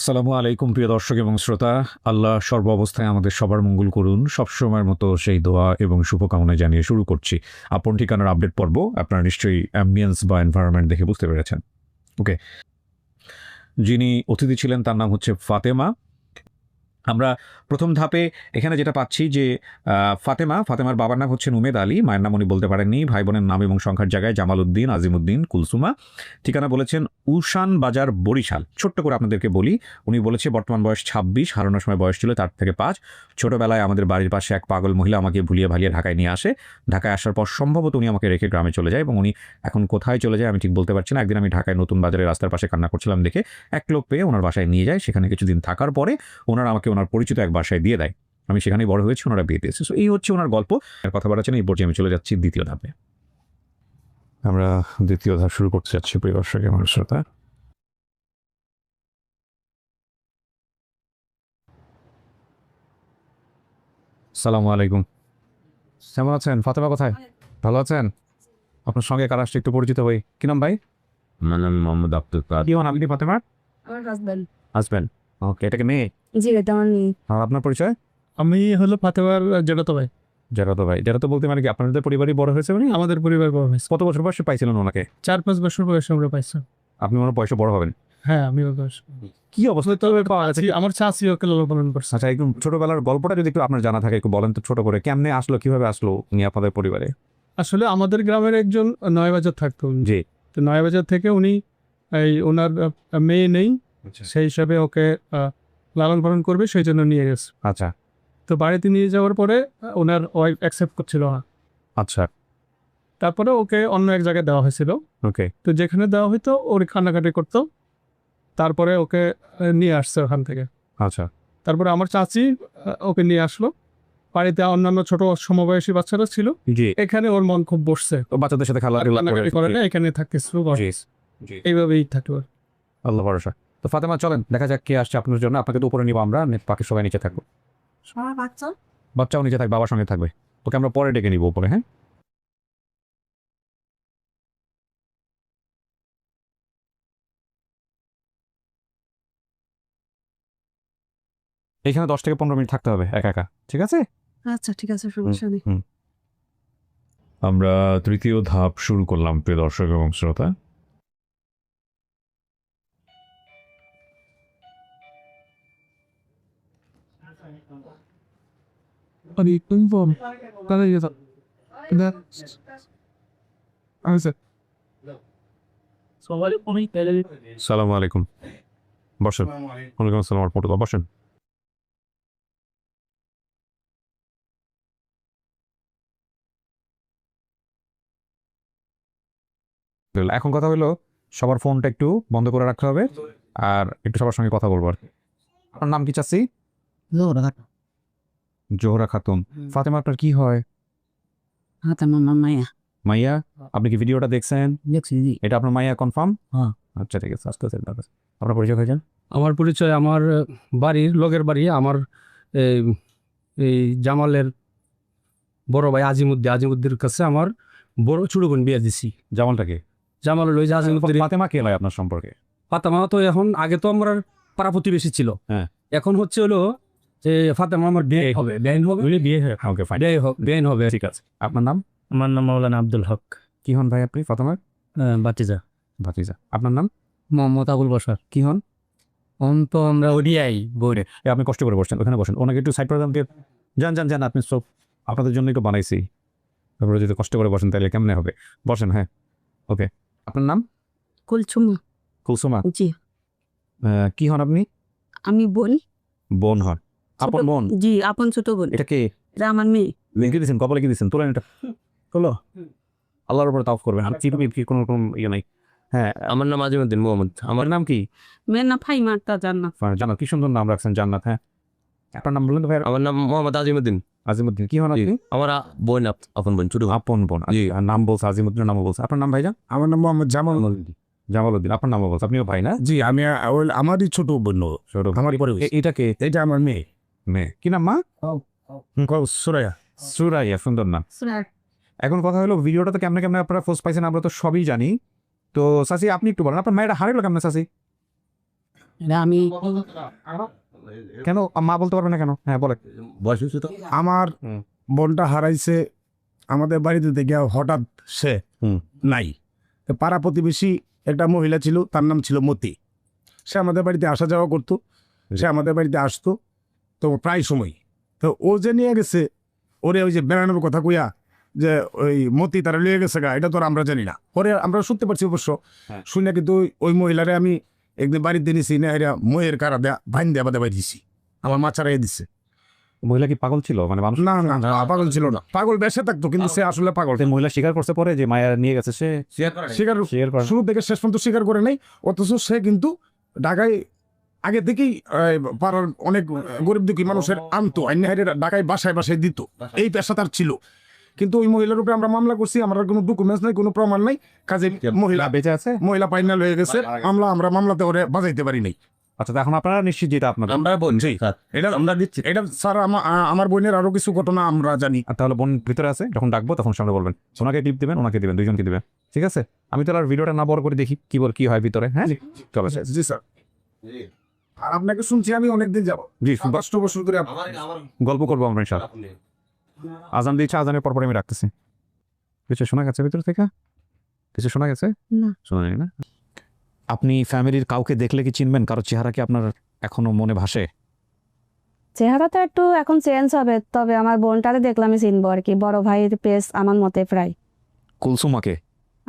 সালামু আলাইকুম, প্রিয় দর্শক এবং শ্রোতা। আল্লাহ সর্ব অবস্থায় আমাদের সবার মঙ্গল করুন। সবসময়ের মতো সেই দোয়া এবং শুভকামনা জানিয়ে শুরু করছি। আপন ঠিকানার আপডেট পর্ব আপনারা নিশ্চয়ই অ্যাম্বিয়েন্স বা এনভায়রনমেন্ট দেখে বুঝতে পেরেছেন। ওকে। যিনি অতিথি ছিলেন তার নাম হচ্ছে ফাতেমা। আমরা প্রথম ধাপে এখানে যেটা পাচ্ছি যে ফাতেমা, ফাতেমার বাবার নাম হচ্ছে উমেদ আলী, মায়ের নাম উনি বলতে পারেননি ভাই বোনের নাম এবং সংখ্যার জায়গায় জামাল উদ্দিন আজিমুদ্দিন কুলসুমা। ঠিকানা বলেছেন উশান বাজার, বরিশাল। ছোট্ট করে আপনাদেরকে বলি, উনি বলেছে বর্তমান বয়স ছাব্বিশ, হারানোর সময় বয়স ছিল তার থেকে পাঁচ। ছোটবেলায় আমাদের বাড়ির পাশে এক পাগল মহিলা আমাকে ভুলিয়ে ভালিয়ে ঢাকায় নিয়ে আসে। ঢাকায় আসার পর সম্ভবত উনি আমাকে রেখে গ্রামে চলে যায় এবং উনি এখন কোথায় চলে যায় আমি ঠিক বলতে পারছি না। একদিন আমি ঢাকায় নতুন বাজারে রাস্তার পাশে কান্না করছিলাম দেখে এক লোক পেয়ে ওনার বাসায় নিয়ে যায়। সেখানে কিছুদিন থাকার পরে ওনারা আমাকে ওনার পরিচিত এক বাসায় দিয়ে দেয়। আমি সেখানেই বড় হয়েছি ওনারা বিয়ে দিয়েছে সো এই হচ্ছে ওনার গল্প। আর কথা বলাচ্ছেন এই পর্যায়ে আমি চলে যাচ্ছি দ্বিতীয় ধাপে। আমরা দ্বিতীয় ধাপ শুরু করতে যাচ্ছি প্রিয় দর্শক এবং শ্রোতা। সালামু আলাইকুম। কেমন আছেন? ফাতেমা কোথায়? ভালো আছেন? আপনার সঙ্গে কার আসছে একটু পরিচিত হই। কি নাম ভাই? আমার নাম মোহাম্মদ আব্দুল কাদ কি হন আপনি ফাতেমার আমার হাজব্যান্ড হাজব্যান্ড ওকে এটাকে মেয়ে? জি এটা আমার মেয়ে। আর আপনার পরিচয়? আমি হলো ফাতেমার জেঠাতো ভাই। যারা তো ভাই। যারা তো বলতে মানে কি আপনাদের পরিবারই বড় হয়েছে মানে? আমাদের পরিবার বড় হয়েছে। কত বছর বয়সে পাইছিলেন ওনাকে? চার পাঁচ বছর বয়সে আমরা পাইছি আপনি ওনার বয়সে বড় হবেন। হ্যাঁ আমি কি অবস্থা? তবে আমার চাষি ওকে লালন করছে। আচ্ছা একদম ছোটবেলার গল্পটা যদি একটু আপনার জানা থাকে একটু বলেন তো ছোট করে। কেমনে আসলো কীভাবে আসলো উনি আপনাদের পরিবারে? আসলে আমাদের গ্রামের একজন নয়বাজার থাকতো। জি। তো নয়বাজার থেকে উনি এই ওনার মেয়ে নেই। সেই হিসাবে ওকে আহ, লালন পালন করবে সেই জন্য নিয়ে গেছে। আচ্ছা। তো বাড়িতে নিয়ে যাওয়ার পরে ওনার ওয়াইফ অ্যাকসেপ্ট করছিল না আচ্ছা। তারপরে ওকে অন্য এক জায়গায় দেওয়া হয়েছিল। ওকে। তো যেখানে দেওয়া হতো ওর কান্নাকাটি করতো। তারপরে ওকে নিয়ে আসছে ওখান থেকে। আচ্ছা। তারপরে আমার চাচি ওকে নিয়ে আসলো। বাড়িতে অন্যান্য ছোট সমবয়সী বাচ্চারা ছিল। এখানে ওর মন খুব বসছে। বাচ্চাদের সাথে খেলা করে। না এখানে থাকতে শুরু করে। এইভাবেই থাকতে পারে আল্লাহ ভরসা। তো ফাতেমা চলেন দেখা যাক কে আসছে আপনার জন্য। আপনাকে তো উপরে নিবো আমরা বাকি সবাই নিচে থাকব বাচ্চা? বাচ্চাও নিচে থাকবে বাবার সঙ্গে থাকবে। ওকে আমরা পরে ডেকে নিবো উপরে হ্যাঁ? এখানে দশ থেকে পনেরো মিনিট থাকতে হবে একা একা ঠিক আছে? আচ্ছা ঠিক আছে সমস্যা নেই আমরা তৃতীয় ধাপ শুরু করলাম প্রিয় দর্শক এবং শ্রোতা। আমি ইনফর্ম তাহলে যেত আচ্ছা সালামু আলাইকুম বসেন ওয়ালাইকুম আসসালাম রহমতুল্লাহ বসেন এখন কথা হলো সবার ফোনটা একটু বন্ধ করে রাখতে হবে আর একটু সবার সঙ্গে কথা বলব আর কি। আপনার নাম কি চাচ্ছি জোহরা খাতুন। ফাতেমা আপনার কি হয়? হ্যাঁ তোমার মামাইয়া মাইয়া আপনি কি ভিডিওটা দেখছেন? দেখছি জি। এটা আপনার মাইয়া কনফার্ম? হ্যাঁ। আচ্ছা ঠিক আছে আস্তে আস্তে। আপনার পরিচয় হয়ে যান। আমার পরিচয় আমার বাড়ির লগের বাড়ি আমার এই এই জামালের বড় ভাই আজিমুদ্দিন। আজিমুদ্দির কাছে আমার বড় ছোট বোন বিয়ে দিছি। জামালটাকে? জামাল লই যে আজিমুদ্দিন। ফাতেমা কে হয় আপনার সম্পর্কে? ফাতেমা তো এখন আগে তো আমার পাড়া প্রতিবেশী ছিল। হ্যাঁ। এখন হচ্ছে হলো যে ফাতেমা আমার বিয়ে হবে বেআইন হবে? বিয়ে হয়ে ওকে ফাইন বিয়ে হবে বেআইন হবে ঠিক আছে। আপনার নাম? আমার নাম মাওলানা আব্দুল হক। কি হন ভাই আপনি ফাতেমার? বাতিজা। ভাতিজা আপনার নাম? মোহাম্মদ আবুল বসার কি হন? অন তো আমরা ওডিআই বোর্ডে। আপনি কষ্ট করে বসছেন ওখানে বসেন। ওনাকে একটু সাইড করে দেন দিয়ে যান যান যান আপনি সব আপনাদের জন্য একটু বানাইছি। তারপরে যদি কষ্ট করে বসেন তাহলে কেমনে হবে? বসেন হ্যাঁ। ওকে আপনার নাম? কুলছুমা কুলসুমা। জি। কি হন আপনি? আমি বোন। বোন হন। আপন বোন? জি আপন ছোট বোন। এটা কে? এটা আমার মেয়ে। লিঙ্কে দিয়েছেন কপালে কি দিয়েছেন তোলেন এটা। তোলো। আল্লাহর উপরে তাফ করবেন। আর চিপি কি কোনো কোনো ইয়ে নাই? হ্যাঁ আমার নাম আজিমুদ্দিন মোহাম্মদ। আমার আমার নাম কি? মেয়ের না ফাই মারতা জান্নাত। জান্নাত। কি সুন্দর নাম রাখছেন জান্নাত হ্যাঁ। আপনার নাম বললেন তো ভাই আমার নাম মোহাম্মদ আজিমুদ্দিন। আজিমুদ্দিন। কি হন আপনি? আমার বোন আপ- আপন বোন ছোট আপন বোন। জি। আর নাম বলছে আজিমুদ্দিনের নামও বলছে। আপনার নাম ভাইজান? আমার নাম মোহাম্মদ জামাল জামালউদ্দিন আপনার নামও বলছে। আপনিও ভাই না? জি আমি আমারই ছোট বোন। ও। আমার আমারই পরে এটাকে এটা আমার মেয়ে। মেয়ে কি নাম মা? সুরাইয়া। সুরাইয়া সুন্দর নাম। এখন কথা হলো ভিডিওটা তো কেমনে কেমনে আপনারা ফোর্স পাইছেন আমরা তো সবই জানি। তো সাসি আপনি একটু বলেন আপনার মেয়েটা হারাইলো কেমনে সাসি? আমি কেন? মা বলতে পারবে না কেন? হ্যাঁ বলে বয়স তো? আমার। বোনটা হারাইছে আমাদের বাড়িতে দেখে হঠাৎ সে হুম। নাই। পাড়া প্রতিবেশী একটা মহিলা ছিল তার নাম ছিল মতি। সে আমাদের বাড়িতে আসা যাওয়া করতো। সে আমাদের বাড়িতে আসতো। তো প্রায় সময়। তো ও যে নিয়ে গেছে ওরে ওই যে বেড়ানোর কথা কইয়া যে ওই মতি তারা লিয়ে গেছে গা এটা তো আমরা জানি না। পরে আমরা শুনতে পারছি অবশ্য। হ্যাঁ। শুনে কিন্তু ওই- মহিলারে আমি একদিন বাড়িতে নিছি না এরা ময়ের কারা দেয়া ভাইন দেয়া বাদে বাড়ি দিছি। আমার মা ছাড়াই দিচ্ছে মহিলা কি পাগল ছিল? মানে মানুষ? না না না পাগল ছিল না। পাগল বেসে থাকতো কিন্তু সে আসলে পাগল। মহিলা স্বীকার করছে পরে যে মায়া নিয়ে গেছে সে স্বীকার স্বীকার করে শুরু থেকে শেষ পর্যন্ত স্বীকার করে নাই অথচ সে কিন্তু ঢাকায় আগে থেকেই পাড়ার অনেক গরিব দুঃখী মানুষের আনতো আইনাহারে ঢাকায় বাসায় বাসায় দিত। এই পেশা তার ছিল। কিন্তু ওই মহিলার উপরে আমরা মামলা করছি আমার কোনো ডকুমেন্টস নাই কোনো প্রমাণ নাই। কাজে মহিলা বেঁচে আছে? মহিলা ফাইনাল হয়ে গেছে। আমলা আমরা মামলাতে ওরে বাজাইতে পারি নাই। আচ্ছা তো এখন আপনারা নিশ্চিত যেটা আপনাদের আমরা বোন জি। এটা আমরা দিচ্ছি। এটা স্যার আমার বোনের আরও কিছু ঘটনা আমরা জানি। আর তাহলে বোন ভিতরে আছে? যখন ডাকবো তখন সামনে বলবেন। ওনাকে টিপ দিবেন ওনাকে দিবেন দুইজনকে দিবেন। ঠিক আছে? আমি তাহলে আর ভিডিওটা না বড় করে দেখি কি বল কি হয় ভিতরে হ্যাঁ? চলো জি স্যার। আর আপনাকে শুনছি আমি অনেকদিন যাব। জি বছর ধরে গল্প করব আমরা ইনশাল্লাহ আজান দিয়েছে আজানের পরপর আমি রাখতেছি। কিছু শোনা গেছে ভিতর থেকে? কিছু শোনা গেছে? না। শোনা যায় না? আপনি ফ্যামিলির কাউকে দেখলে কি চিনবেন? কারও চেহারা কি আপনার এখনও মনে ভাসে? চেহারা তো একটু এখন চেঞ্জ হবে তবে আমার বোনটারে দেখলামই চিনবো আর কি। বড় ভাইয়ের পেস আমার মতে প্রায়। কুলসুমাকে?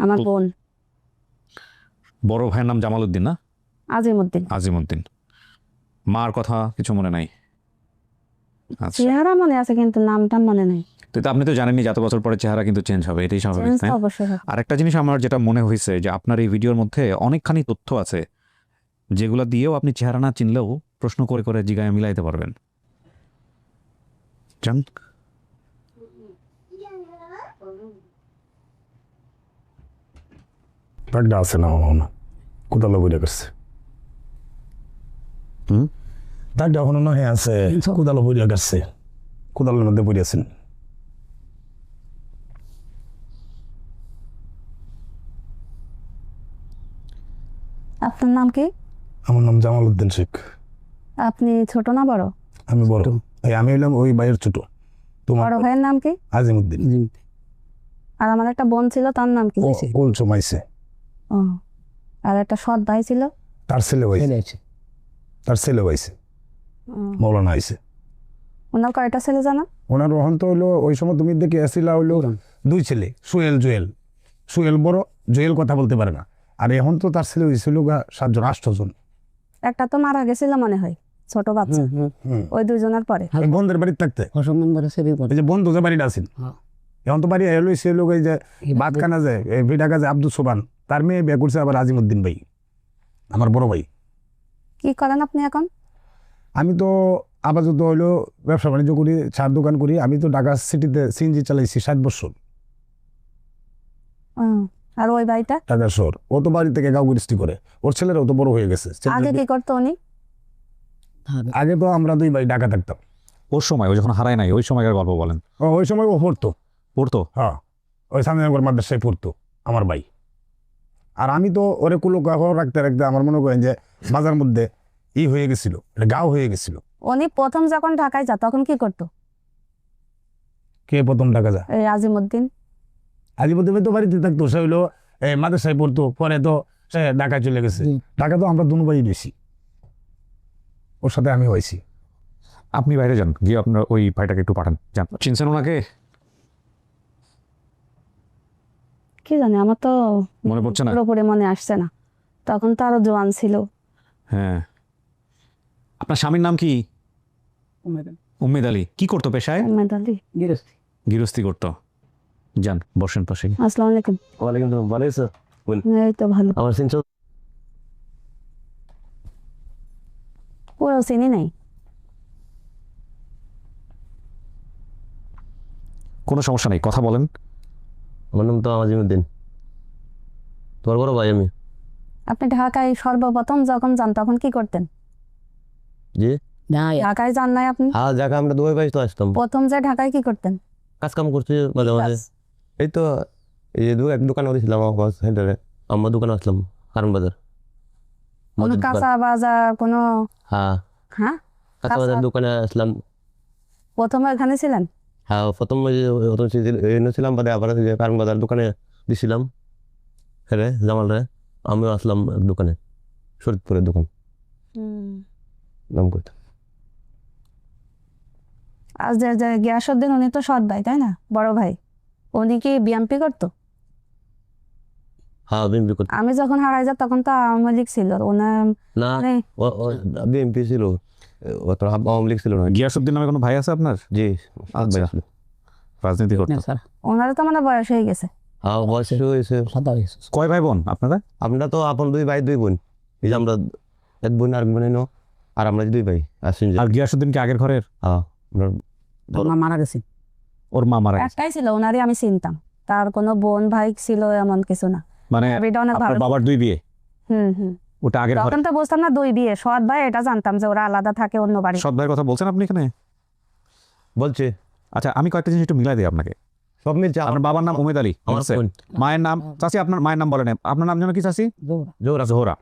আমার বোন। বড় ভাইয়ের নাম জামাল উদ্দিন না? আজিমুদ্দিন আজিমউদ্দিন। মার কথা কিছু মনে নাই। আচ্ছা। চেহারা মনে আছে কিন্তু নামটা মনে নেই। তো আপনি তো জানেনই যে এত বছর পরে চেহারা কিন্তু চেঞ্জ হবে এটাই স্বাভাবিক তাই না? অবশ্যই জিনিস আমার যেটা মনে হয়েছে যে আপনার এই ভিডিওর মধ্যে অনেকখানি তথ্য আছে যেগুলো দিয়েও আপনি চেহারা না চিনলেও প্রশ্ন করে করে জিগায় মিলাইতে পারবেন। জান? ব্যাগটা আছে না না। বইটা করছে? দাগটা এখনও নহে আছে কোদালে বইটা করছে কোদালের মধ্যে পড়ে আপনার নাম কি? আমার নাম জামাল উদ্দিন শেখ। আপনি ছোট না বড়? আমি বড়। এই আমি হইলাম ওই ভাইয়ের ছোট। তোমার বড় ভাইয়ের নাম কি? আজিমুদ্দিন আর আমার একটা বোন ছিল তার নাম কি চমাইছে ও। আর একটা সৎ ভাই ছিল? তার ছেলে হয়েছে। তার ছেলে হয়েছে মৌলানা আইছে। ওনার কয়টা ছেলে জানা? ওনার রহন তো হইল ওই সময় তুমি দেখে আসিলা হইল দুই ছেলে সুয়েল জুয়েল। সুয়েল বড় জুয়েল কথা বলতে পারে না। আর এখন তো তার ছেলে হয়েছিল সাতজন আষ্টজন একটা তো মারা গেছিল মনে হয় ছোট বাচ্চা। হুম ওই দুজনের পরে? ওই বন্ধের বাড়িতে থাকতে? এই যে বন্ধু যে বাড়িটা আছেন? হ্যাঁ। এখন তো বাড়ি এলো সে লোক এই যে বাদ কানা যায় ভিটা কাজে আব্দুল সোবান। তার মেয়ে বিয়ে করছে আবার আজিমুদ্দিন ভাই আমার বড় ভাই। কি করেন আপনি এখন? আমি তো আপাতত হইল ব্যবসা বাণিজ্য করি চার দোকান করি আমি তো ঢাকা সিটিতে সিএনজি চালাইছি ষাট বছর। আর ওই ভাইটা? ঢাকা শহর। ও তো বাড়ি থেকে গাঁও গৃষ্টি করে। ওর ছেলেরাও তো বড় হয়ে গেছে। আগে কি করতো উনি? আগে তো আমরা দুই ভাই ঢাকা থাকতাম। ওর সময় ও যখন হারায় নাই ওই সময়কার গল্প বলেন। ও ওই সময় ও পড়তো। পড়তো? হ্যাঁ। ওই সামনেনগর মাদ্রাসায় পড়তো আমার ভাই। আর আমি তো ওরে কুলো গাহ রাখতে রাখতে আমার মনে করেন যে বাজার মধ্যে ই হয়ে গেছিল এটা গাও হয়ে গেছিল। উনি প্রথম যখন ঢাকায় যা তখন কি করতো? কে প্রথম ঢাকা যা এই আজিমুদ্দিন। আজিমুদ্দিন তো বাড়িতে থাকতো সে হইল এই মাদ্রাসায় পড়তো পরে তো সে ঢাকায় চলে গেছে। ঢাকা তো আমরা দুনো ভাই বেশি। ওর সাথে আমি হয়েছি আপনি বাইরে যান গিয়ে আপনার ওই ভাইটাকে একটু পাঠান। যান। চিনছেন ওনাকে? কি জানি আমার তো মনে পড়ছে না? পুরোপুরি মনে আসছে না। তখন তো আরও জোয়ান ছিল। হ্যাঁ। আপনার স্বামীর নাম কি? উম্মেদ আলী। কি করতো পেশায়? আহমেদ আলী। গৃহস্থী। করতো। যান বসেন পাশে। আসসালামু আলাইকুম। ওয়ালাইকুম আসসালাম। ভালো আছো এই তো ভালো। আমার চিনছো পুরো চিনি নাই। কোনো সমস্যা নেই কথা বলেন। আমার নাম তো আজিমুদ্দিন। তোমার বড় ভাই আমি। আপনি ঢাকায় সর্বপ্রথম যখন যান তখন কি করতেন? জি? ঢাকায় যান নাই আপনি? হ্যাঁ যাকে আমরা দুই ভাই তো আসতাম। প্রথম যে ঢাকায় কি করতেন? কাজ কাম করছি মাঝে মাঝে। এই তো এই যে দু এক দোকানে উঠেছিলাম আমার সেন্টারে আমার দোকানে আসলাম কারণ বাজার। কোনো কাঁচা বাজার কোনো হ্যাঁ। হ্যাঁ? কাঁচা বাজার দোকানে আসলাম। প্রথমে এখানে ছিলেন? প্রথম ওই যে প্রথম এনেছিলাম বাদে আবার কারণ বাজার দোকানে দিছিলাম। হেরে জামাল রে আমিও আসলাম দোকানে শরীদপুরের দোকান। নাম আজ গিয়াসুদ্দিন উনি তো সৎ ভাই তাই না? বড় ভাই। উনি কি বিএমপি করতো? হ্যাঁ বিএমপি করতো। আমি যখন হারাই যা তখন তো আওয়ামী লীগ ছিল। ওনার না মানে বিএমপি ছিল। আওয়ামী লীগ ছিল না। গিয়াসুদ্দিন নামে কোনো ভাই আছে আপনার? জি। আচ্ছা। রাজনীতি করতে। ওনারও তো মানে বয়স হয়ে গেছে। হ্যাঁ বয়স হয়েছে কয় ভাই বোন আপনারা? আমরা তো আপন দুই ভাই দুই বোন। এই যে আমরা এক বোন আর বোন আর আমরা দুই ভাই আসছেন যে আর গিয়াসুদ্দিন কি আগের ঘরের? হ্যাঁ আমরা মারা গেছে। ওর মা মারা গেছে। একটাই ছিল ওনারই আমি চিনতাম। তার কোনো বোন ভাই ছিল এমন কিছু না। মানে বাবার দুই বিয়ে? হুম হুম। ওটা আগের ঘরে তখন তো বুঝতাম না দুই বিয়ে। সৎ ভাই এটা জানতাম যে ওরা আলাদা থাকে অন্য বাড়ি। সৎ ভাইয়ের কথা বলছেন আপনি এখানে? বলছে। আচ্ছা আমি কয়েকটা জিনিস একটু মিলাই দিই আপনাকে। সব মিলছে আপনার বাবার নাম উমেদ আলী মায়ের নাম চাচি আপনার মায়ের নাম বলেন। আপনার নাম যেন কি চাচি? আছে জোহরা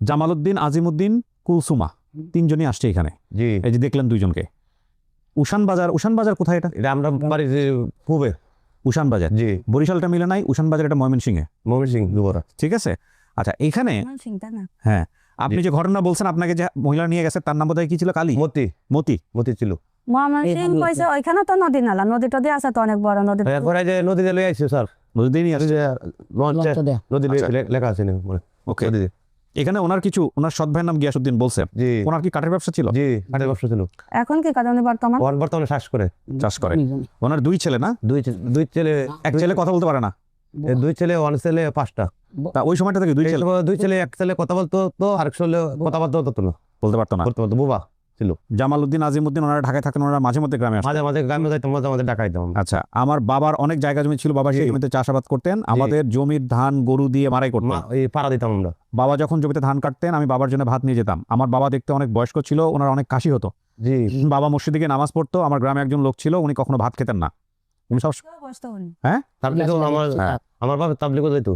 জামালউদ্দিন আজিমউদ্দিন কুলসুমা। তিনজনই আসছে এখানে। জি। এই যে দেখলেন দুইজনকে। উশান বাজার উশান বাজার কোথায় এটা? এটা আমরা বাড়ি যে খুবে উশান বাজার। জি। বরিশালটা মিলে নাই উশান বাজার এটা ময়মনসিংহে। দুবরা ঠিক আছে? আচ্ছা এখানে না আপনি যে ঘটনা বলছেন আপনাকে যে মহিলা নিয়ে গেছে তার নাম বোধহয় কি ছিল কালী? মতি। মতি। মতি ছিল। মোহাম্মদ এই সিং ভালো কইছে ওইখানে তো নদী নালা নদী টদী আছে তো অনেক বড় নদী। এরপরে যে নদীতে লই আইছে স্যার। নদীতেই নিয়ে আসছে? নদী লই-। লে- লেখা আছে না মানে ওকে এখানে ওনার কিছু ওনার সৎ ভাইয়ের নাম গিয়াসুদ্দিন বলছে। ওনার কি কাঠের ব্যবসা ছিল? জি কাঠের ব্যবসা ছিল। এখন কি কারণে বর্তমান? বর্তমানে শ্বাস করে। চাষ করে। ওনার দুই ছেলে না? দুই ছেলে এক ছেলে কথা বলতে পারে না। দুই ছেলে ওয়ান ছেলে পাঁচটা। তা ওই সময়টা থেকে দুই ছেলে? দুই ছেলে এক ছেলে কথা বলতো তো আরেক ছেলে কথা বলতে হতো না। বলতে পারতো না? বলতে বলতো বুবা জামালউদ্দিন আজিমউদ্দিন ওনারা ঢাকায় থাকেন ওনারা মাঝে মধ্যে গ্রামে মাঝে মাঝে গ্রামে যাইতাম মাঝে মাঝে ডাকাইতাম আচ্ছা আমার বাবার অনেক জায়গা জমি ছিল বাবা সেই জমিতে চাষাবাদ করতেন। আমাদের জমির ধান গরু দিয়ে মারাই করতেন। এই পাড়া দিতাম আমরা। বাবা যখন জমিতে ধান কাটতেন আমি বাবার জন্য ভাত নিয়ে যেতাম। আমার বাবা দেখতে অনেক বয়স্ক ছিল ওনার অনেক কাশি হতো। জি। বাবা মসজিদে গিয়ে নামাজ পড়তো আমার গ্রামে একজন লোক ছিল উনি কখনো ভাত খেতেন না। উনি সব তাবলিগও আমার হ্যাঁ। আমার বাবা তাবলিগও যাইতো।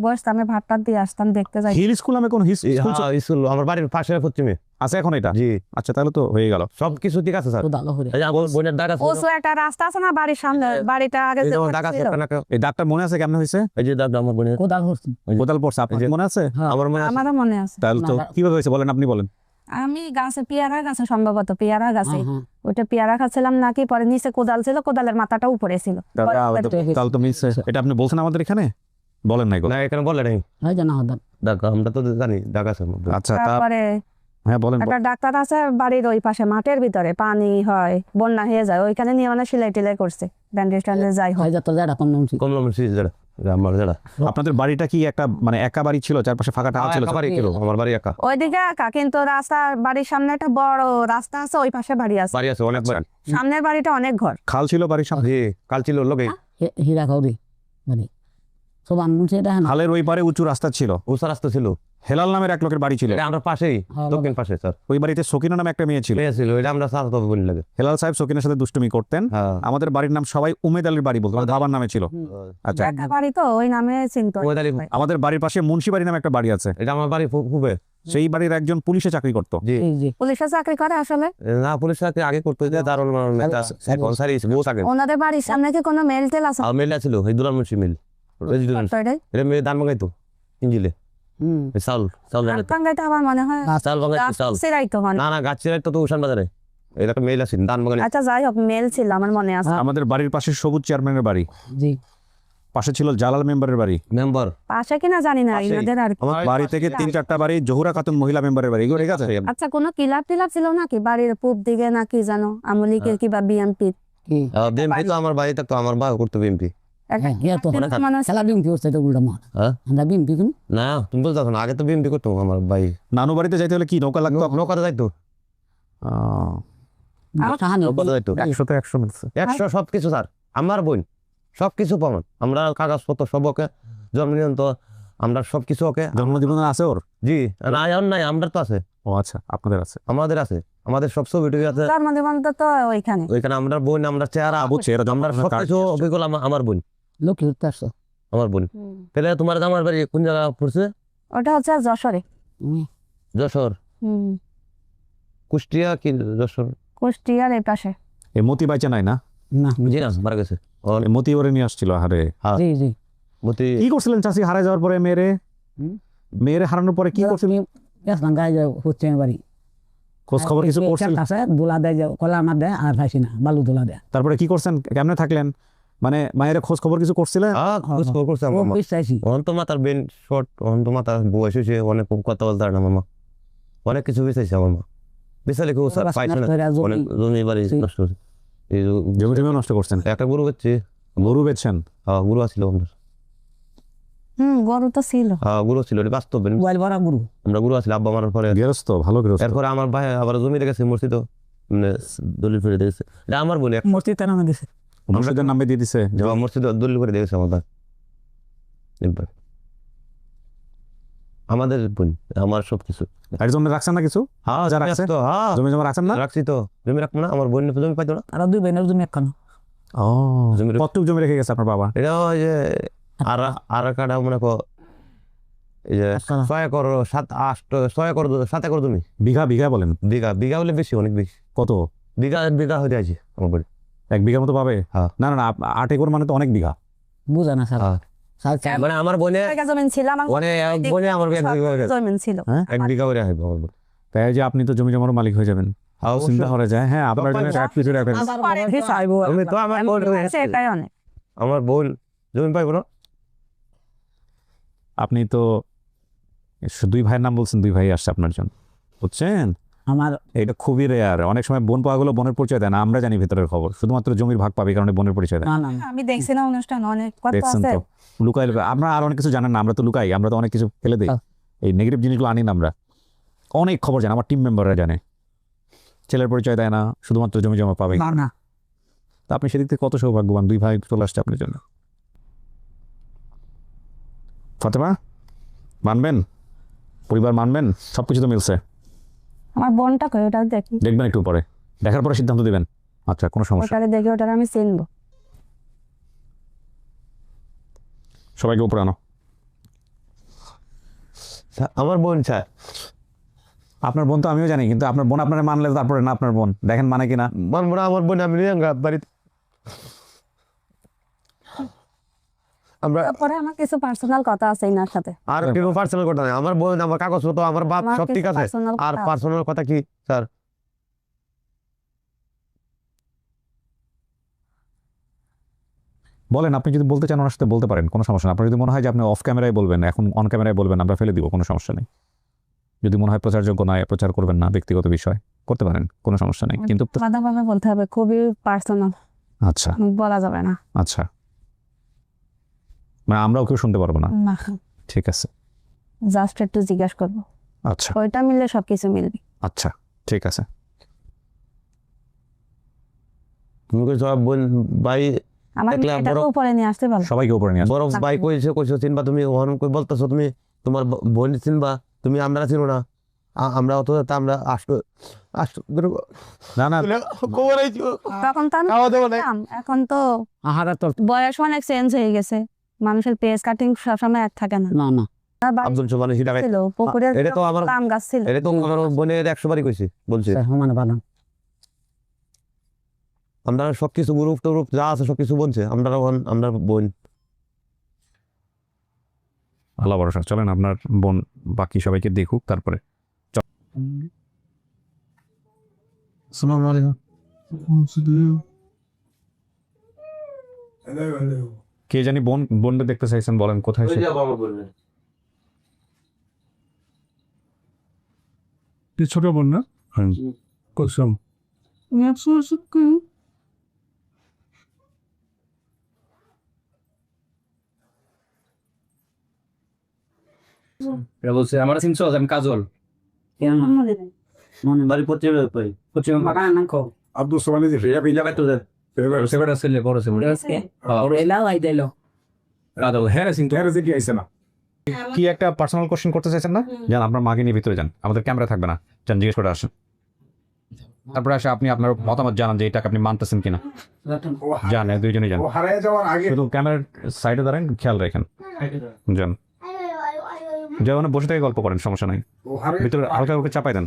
বসতাম আমি ভাত দিয়ে আসতাম দেখতে যাই। হিল স্কুল নামে কোন হিল স্কুল হ্যাঁ, আমার বাড়ির পাশে পশ্চিমে। আছে এখন এটা? জি। আচ্ছা তাহলে তো হয়ে গেল। সব কিছু ঠিক আছে স্যার। এই যে আমার বোনের ডাক আছে ওসু একটা রাস্তা আছে না বাড়ির সামনে? বাড়িটা আগে যে আছে এই দাগটা মনে আছে কেমন হয়েছে? এই যে আমার বোনের। কোদাল পড়ছে আপনার এই যে- মনে আছে? আমার মনে আছে। আমারও মনে আছে। তাহলে তো কীভাবে হয়েছে বলেন আপনি বলেন। আমি গাছে পেয়ারা গাছে সম্ভবত পেয়ারা গাছে। ওটা পেয়ারা খাচ্ছিলাম নাকি পরে নিচে কোদাল ছিল কোদালের মাথাটা উপরে ছিল। তাহলে তো- মিস এটা আপনি বলছেন আমাদের এখানে? বলেন নাই গো। না এখানে বলে নাই। ডাক আমরা তো জানি আছে আচ্ছা তারপরে হ্যাঁ বলেন একটা ডাক্তার আছে বাড়ির ওই পাশে মাঠের ভিতরে পানি হয় বন্যা হয়ে যায় ওইখানে নিয়ে মানে সেলাই টেলাই করছে ব্যান্ডেজ ট্যান্ডেজ যাই হয় কমলা মুন্সি যারা যারা আমার যারা আপনাদের বাড়িটা কি একটা মানে একা বাড়ি ছিল চারপাশে ফাঁকা টাকা ছিল? একা বাড়ি ছিল। আমার বাড়ি একা। ওইদিকে একা কিন্তু রাস্তা বাড়ির সামনে একটা বড় রাস্তা আছে ওই পাশে বাড়ি আছে। বাড়ি আছে অনেক বাড়ি। সামনের বাড়িটা অনেক ঘর। খাল ছিল বাড়ির সামনে? জি কাল ছিল লোকে হীরা মানে সব হ্যাঁ খালের ওই পারে উঁচু রাস্তা ছিল। উষা রাস্তা ছিল। হেলাল নামের এক লোকের বাড়ি ছিল। এটা আমরা পাশেই হ্যাঁ, দক্ষিণ পাশে স্যার। ওই বাড়িতে সকিনা নামে একটা মেয়ে ছিল। মেয়ে ছিল এটা আমরা সাথে তবে বলি লাগে। হেলাল সাহেব সকিনের সাথে দুষ্টুমি করতেন। হ্যাঁ। আমাদের বাড়ির নাম সবাই উমেদ আলীর বাড়ি বলতো আমার বাবার নামে ছিল। আচ্ছা। একা বাড়ি তো ওই নামে চিন্তা আমাদের বাড়ির পাশে মুন্সি বাড়ি নামে একটা বাড়ি আছে। এটা আমার বাড়ি খুবই সেই বাড়ির একজন পুলিশে চাকরি করতো। পুলিশে চাকরি করে আসলে? না পুলিশ সাথে আগে করতে যে থাকে। ওনাদের বাড়ির সামনে কি কোনো মেল টেল আছে? আর মিল ছিল মুন্সি মিল। রেজিডেন্স তো এটাই? এটা মেয়ে দান মাগাইতো ইঞ্জিলে। আমার মনে হয় মানে না? না গাছ তো উষান বাজারে। এটা একটা মেল আছে আচ্ছা যাই হোক মেল ছিল আমার মনে আছে। আমাদের বাড়ির পাশে সবুজ চেয়ারম্যানের বাড়ি। জি। পাশে ছিল জালাল মেম্বারের বাড়ি। মেম্বার। পাশে কিনা জানি না পাশেই। আর আমার বাড়ি থেকে তিন চারটা বাড়ি জহুরা খাতুন মহিলা মেম্বারের বাড়ি। এগুলো ঠিক আছে? আচ্ছা কোনো কিলার টিলার ছিল নাকি? বাড়ির পূব দিকে নাকি জানো আমলিকের কি? বা বিএমপি কি বিএমপি তো আমার বাড়ি থাকতো আমার বাবা করতো বিএমপি হ্যাঁ তো মানে তো হ্যাঁ? আমরা না তুমি বলতে আগে তো বিএমপি করতো আমার ভাই। নানু বাড়িতে যাইতে হলে কি নৌকা লাগতো? নৌকাতে যাইতো। সাহানি একশো মিলছে। একশো সব কিছু স্যার। আমার বোন সব কিছু প্রমাণ আমরা কাগজপত্র সব ওকে জন্ম নিয়ন্ত আমরা সব কিছু ওকে। জন্মদিবন আছে ওর? জি না আর নাই আমরা তো আছে। ও আচ্ছা আপনাদের আছে। আমাদের আছে। আমাদের সব ছবি টবি আছে। তো তো ওইখানে। ওইখানে আমরা বোন আমরা চেহারা এটা আমরা সব কিছু অভিজ্ঞতা আমার বোন। লোক উঠতে আসছো? আমার বোন। তাহলে তোমার আমার বাড়ি কোন জায়গা পড়ছে? ওটা হচ্ছে যশোরে। যশোর? হুম। কুষ্টিয়া কি যশোর? কুষ্টিয়ার এই পাশে। এই মতি বাইচা নাই না? না। জি না মারা গেছে। ওর মতি ওরে নিয়ে আসছিল হারে জি জি। মতি কি করছিলেন চাষি হারাই যাওয়ার পরে মেয়েরে? হুম? মেয়েরে হারানোর পরে কি করছিলেন? গেছিলাম গায়ে যে হচ্ছে বাড়ি। খোঁজ খবর কিছু করছিলেন আছে দোলা দেয় কলা আমার দেয় আর পাইছি না বালু দোলা দেয়। তারপরে কি করছেন? কেমনে থাকলেন? মানে মায়ের খোঁজ খবর কিছু করছিলেন? হ্যাঁ খোঁজ খবর করছে আমার অহন তো মাতার বেন শর্ট অহন তো মাতার বয়স হয়েছে অনেক কথা বলতে না আমার মা অনেক কিছু বেঁচেছে আমার মা কেউ পাইছে না। অনেক জমি বাড়ি নষ্ট হয়েছে। এই যে নষ্ট করছেন? একটা গরু হচ্ছে গরু বেচছেন? হ্যাঁ গরু আছিল আমাদের। হুম গরু তো ছিল। হ্যাঁ গরু ছিল এটা বাস্তব। বেন। মোবাইল ভরা গুরু। আমরা গরু আছিল আব্বা মারার পরে। গেরস্ত ভালো এরপরে আমার ভাই আবার জমি রেখেছে মসজিদ মানে দলিল ফিরে দিয়েছে। এটা আমার বোন এক- মূর্তি তেনামে দিছে মসজিদের নামে দিয়ে দিছে মসজিদ করে দিয়েছে ভাই আমাদের বোন আমার সব কিছু এর জন্য রাখছেন না কিছু? হ্যাঁ যা জমি রাখছে? রাখতো, হ্যাঁ। জমি জমা রাখছেন না? রাখছি তো। জমি রাখব না আমার বোন জমি পাইতো না। আর দুই বোনের জমি একখান ও জমি কতটুক জমি রেখে গেছে আপনার বাবা? এটা ওই যে আর আর কাটা মনে কর এই যে আচ্ছা। ছয় একর সাত আট ছয় একর সাত একর জমি। বিঘা বিঘা বলেন। বিঘা বিঘা হলে বেশি অনেক বেশি। কত? বিঘা বিঘা হয়ে আছে আমার বাড়ি। এক বিঘা মতো পাবে? হ্যাঁ। না না না আট একর মানে তো অনেক বিঘা। বুঝা না স্যার। হ্যাঁ। মানে আমার বোনে জমিন ছিল? আমার মানে এক বোনে আমার এক বিঘা জমিন ছিল। এক বিঘা করে আসবে তাই যে আপনি তো জমি জমার মালিক হয়ে যাবেন। হ্যাঁ, চিন্তা অবশ্যই। যায়। হ্যাঁ আপনার জন্য এক কিছু রাখবেন আমি তো আমার বোন আমার বোন জমি পাইবো না? আপনি তো দুই ভাইয়ের নাম বলছেন দুই ভাই আসছে আপনার জন্য। বুঝছেন? আমার এটা খুবই রেয়ার অনেক সময় বোন পাওয়াগুলো বোনের পরিচয় দেয় না আমরা জানি ভেতরের খবর। শুধুমাত্র জমির ভাগ পাবে কারণে বোনের পরিচয় দেয়। না না না। আমি দেখছি না অনুষ্ঠান অনেক কত দেখছেন আছে। তো? লুকাই আমরা আর অনেক কিছু জানেন না আমরা তো লুকাই আমরা তো অনেক কিছু ফেলে দিই। এই নেগেটিভ জিনিসগুলো আনি না আমরা। অনেক খবর জানে আমার টিম মেম্বাররা জানে। ছেলের পরিচয় দেয় না শুধুমাত্র জমি জমা পাবে না না। তা আপনি সেদিক থেকে কত সৌভাগ্যবান দুই ভাই চলে আসছে আপনার জন্য। ফাতেমা মানবেন? পরিবার মানবেন? সব কিছু তো মিলছে। আমার বোনটা কই? ওটা দেখি। দেখবেন একটু পরে। দেখার পরে সিদ্ধান্ত দিবেন। আচ্ছা কোনো সমস্যা। ওটারে দেখি ওটারে আমি চিনবো। সবাইকে উপরে আনো। আমার বোন চায়। আপনার বোন তো আমিও জানি কিন্তু আপনার বোন আপনার মানলে তারপরে না আপনার বোন? দেখেন মানে কিনা। মানবো না আমার বোন আমি বাড়িতে। আমরা তারপরে আমার কিছু পার্সোনাল কথা আছে ইনার সাথে। আর কেউ পার্সোনাল কথা নাই। আমার বোন আমার কাগজপত্র আমার বাপ সব ঠিক আছে। আর পার্সোনাল কথা কি স্যার? বলেন আপনি যদি বলতে চান ওনার সাথে বলতে পারেন কোনো সমস্যা নেই। আপনার যদি মনে হয় যে আপনি অফ ক্যামেরায় বলবেন এখন অন ক্যামেরায় বলবেন আমরা ফেলে দিব কোনো সমস্যা নেই। যদি মনে হয় প্রচারযোগ্য নয় প্রচার করবেন না ব্যক্তিগত বিষয় করতে পারেন কোনো সমস্যা নেই। কিন্তু বলতে হবে খুবই পার্সোনাল আচ্ছা। বলা যাবে না। আচ্ছা। মানে আমরাও কেউ শুনতে পারব না। না। ঠিক আছে। জাস্ট একটু জিজ্ঞাসা করব। আচ্ছা। ওইটা মিললে সবকিছু মিলবে। আচ্ছা ঠিক আছে। তুমি আমার বোন ভাই দেখলে উপরে নিয়ে আসতে পারো সবাইকে উপরে নিয়ে আসো। বড় ভাই কইছে কইছো চিনবা তুমি ওহন কই বলতেছো তুমি তোমার বোন চিনবা তুমি আমরা চিনো না। আমরা অত তা আমরা আসতো আসতো না না। তখন তো এখন তো আহারা তো বয়স অনেক চেঞ্জ হয়ে গেছে। মানুষের পেস কাটিং সবসময় এক থাকে না। না না। আব্দুল সোমান হিটা ছিল পুকুরের এটা তো আমার- আম গাছ ছিল। এটা তো আমার বোনের একশো বারই কইছি বলছে। স্যার বানান আমরা সবকিছু গ্রুপ টুরুপ যা আছে সবকিছু বলছে আমরা ওহন- আমরা বোন। আল্লাহ ভরসা চলেন আপনার বোন বাকি সবাইকে দেখুক তারপরে কে জানি বোন বোনটা দেখতে চাইছেন বলেন কোথায় সে? ছোট বোন না? কুসুম। বলছে আমার চিনছো আমি কাজল? মনে বাড়ি। পড়ছে পাই পশ্চিম বাগান না কো। আব্দুল সোমানি তো ছেলে বড় ছেলে ওর এলাও আই দিলো কাজল হ্যাঁ চিনতো হ্যাঁ কি আইছে না কি একটা পার্সোনাল কোশ্চেন করতে চাইছেন না যান আপনার মাকে নিয়ে ভিতরে যান আমাদের ক্যামেরা থাকবে না যান জিজ্ঞেস করে আসেন তারপরে আসে আপনি আপনার মতামত জানান যে এটাকে আপনি মানতেছেন কিনা এ দুইজনই যান হারায় যাওয়ার আগে শুধু ক্যামেরার সাইডে দাঁড়ান খেয়াল রাখেন যান যেমন বসে থেকে গল্প করেন সমস্যা নাই ভিতরে হালকা হালকা চাপাই দেন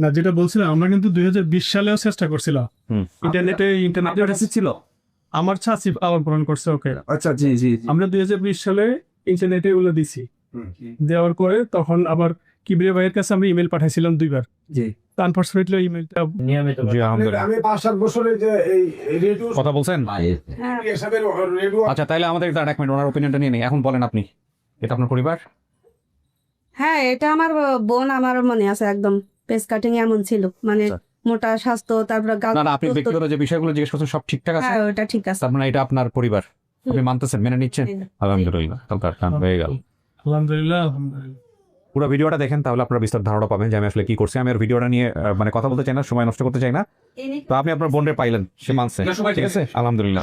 না যেটা বলছিলাম আমরা কিন্তু দুই হাজার বিশ সালেও চেষ্টা করছিলাম। ইন্টারনেটে ইন্টারনেটে ছিল? আমার চাষি আবার পূরণ করছে ওকে আচ্ছা জি জি আমরা দুই হাজার বিশ সালে ইন্টারনেটে ওগুলো দিছি। দেওয়ার পরে তখন আবার কিবরিয়া ভাইয়ের কাছে আমরা ইমেল পাঠাইছিলাম দুইবার। জি। আনফর্চুনেটলি ইমেলটা জি আমি পাঁচ সাত বছরে যে এই রেডিও কথা বলছেন? আচ্ছা তাহলে আমাদের দাঁড়ান এক মিনিট ওনার ওপিনিয়নটা নিয়ে নেই। এখন বলেন আপনি। এটা আপনার পরিবার? হ্যাঁ এটা আমার বোন আমার মনে আছে একদম। পেস কাটিং এমন ছিল। মানে মোটা স্বাস্থ্য তারপরে গাল না না আপনি ব্যক্তিগত যে বিষয়গুলো জিজ্ঞেস করছেন সব ঠিকঠাক আছে? হ্যাঁ ওটা ঠিক আছে। মানে এটা আপনার পরিবার। আপনি মানতেছেন মেনে নিচ্ছেন? আলহামদুলিল্লাহ হয়ে গেল। আলহামদুলিল্লাহ আলহামদুলিল্লাহ। পুরো ভিডিওটা দেখেন তাহলে আপনারা বিস্তার ধারণা পাবেন যে আমি আসলে কি করছি। আমি আর ভিডিওটা নিয়ে মানে কথা বলতে চাই না সময় নষ্ট করতে চাই না। তো আপনি আপনার বোনরে পাইলেন সে মানছে। ঠিক আছে? আলহামদুলিল্লাহ?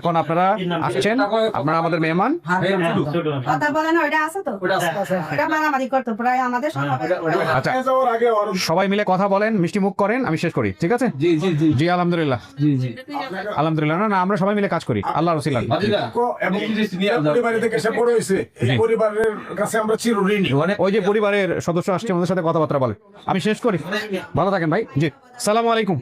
এখন আপনারা আসছেন। আপনারা আমাদের মেহমান? কথা বলেন ওইটা আছে তো? ওটা মারামারি করতো প্রায় আমাদের আচ্ছা। যাওয়ার আগে সবাই মিলে কথা বলেন মিষ্টি মুখ করেন আমি শেষ করি। ঠিক আছে? জি জি জি। আলহামদুলিল্লাহ। জি জি। আলহামদুলিল্লাহ। না না আমরা সবাই মিলে কাজ করি। আল্লাহ হয়েছে পরিবারের কাছে আমরা চিরঋণী ওই যে পরিবারের সদস্য আসছে, আমাদের সাথে কথাবার্তা বলে। আমি শেষ করি। ভালো থাকেন ভাই। জি। সালামু আলাইকুম।